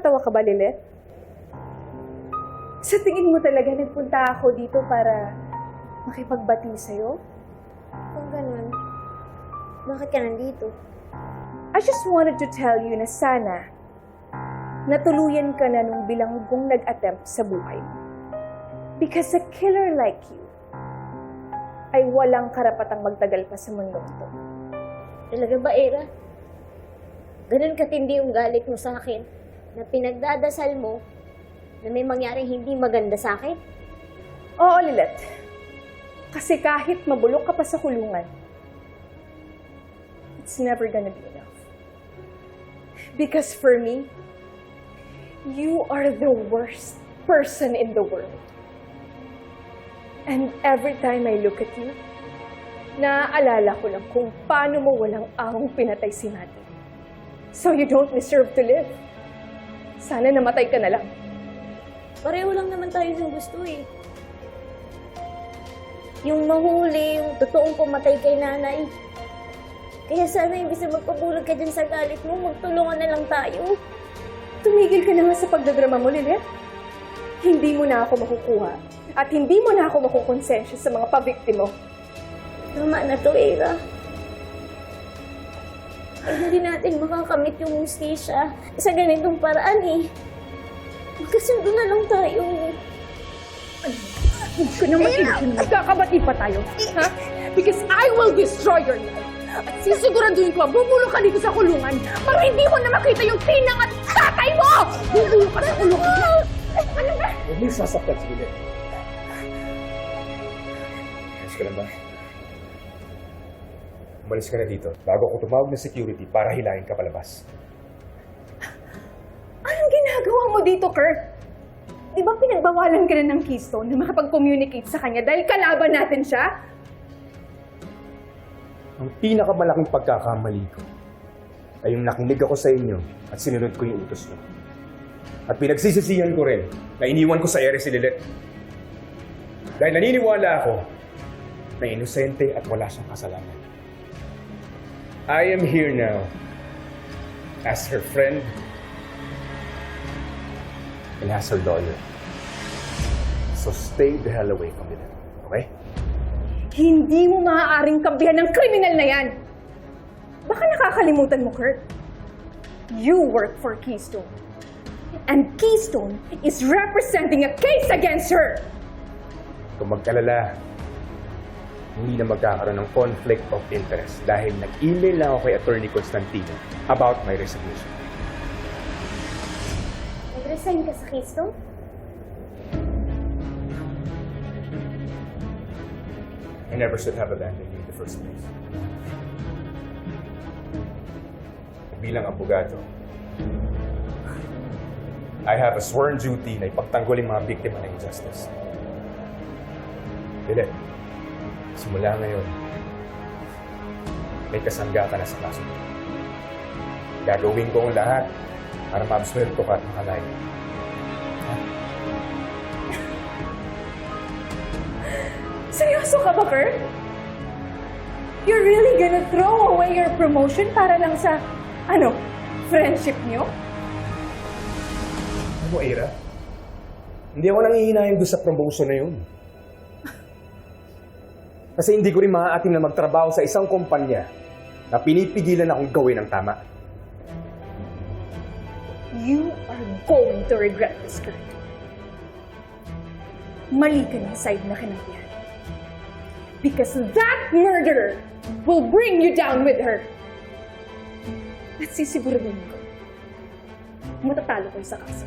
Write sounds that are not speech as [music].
Tumatawa ka ba, Lilith? Sa tingin mo talaga nagpunta ako dito para makipagbati sa'yo? Kung ganun, bakit ka nandito? I just wanted to tell you na sana natuluyan ka na nung bilanggong nag-attempt sa buhay mo. Because a killer like you ay walang karapatang magtagal pa sa mundong to. Talaga ba, Era? Ganun katindi yung galit mo sa akin na pinagdadasal mo na may mangyaring hindi maganda sa akin? Oo, Lilith. Kasi kahit mabulok ka pa sa kulungan, it's never gonna be enough. Because for me, you are the worst person in the world. And every time I look at you, naaalala ko lang kung paano mo walang awang pinatay si Mati. So you don't deserve to live. Sana namatay ka na lang. Pareho lang naman tayo ng gusto eh. Yung mahuli, yung totoong pumatay kay nanay. Kaya sana imbis na magpapulog ka dyan sa galit mo, magtulungan na lang tayo. Tumigil ka na nga sa pagdadrama mo, Lilith. Hindi mo na ako makukuha at hindi mo na ako makukonsensya sa mga pabiktimo. Tama na to, Era. Ay, hindi natin makakamit yung mustisya sa ganitong paraan eh. Magkasundo na lang tayo. Hindi ko naman itigil. Magkakabati pa tayo. Ha? Because I will destroy your life. At sisiguraduhin ko, bubulok ka dito sa kulungan para hindi ko na makita yung tinang at tatay mo! Bubulok ka sa kulungan. Ano ba? Huwag mo yung sasaktan si Lilith. Ayos ka lang ba? Umalis ka na dito bago ako tumawag ng security para hilahin ka palabas. Anong ginagawa mo dito, Kurt? Di ba pinagbawalan ka na ng Keystone na makapag-communicate sa kanya dahil kalaban natin siya? Ang pinakamalaking pagkakamali ko ay yung nakinig ako sa inyo at sinunod ko yung utos niyo. At pinagsisisihan ko rin na iniwan ko sa ere si Lilith. Dahil naniniwala ako na inosente at wala siyang kasalanan. I am here now as her friend and as her lawyer. So stay the hell away from Lilith, okay? Hindi mo maaaring kampihan ng kriminal na yan. Baka nakakalimutan mo, Kurt. You work for Keystone. And Keystone is representing a case against her. Kung magkalala, hindi na magkakaroon ng conflict of interest dahil nag-email lang ako kay Attorney Constantino about my resignation. Nag-resign ka sa Keystone? I never should have abandoned you in the first place. Bilang abogado, I have a sworn duty na ipagtanggol yung mga biktima ng injustice. Dili, simula ngayon, may kasangga ka na sa kaso. Gagawin ko ang lahat para maabsuelto ka at makalaya. [laughs] Seryoso ka ba, Kurt? You're really gonna throw away your promotion para lang sa, ano, friendship niyo? Ano mo, Ira? Hindi ako nangihinayang doon sa promotion na yun. Kasi hindi ko rin maaating na magtrabaho sa isang kumpanya na pinipigilan akong gawin ang tama. You are going to regret this, Kurt. Mali ka ng side na kinampihan. Because that murderer will bring you down with her. At sisiguraduhin ko, matatalo kayo sa kaso.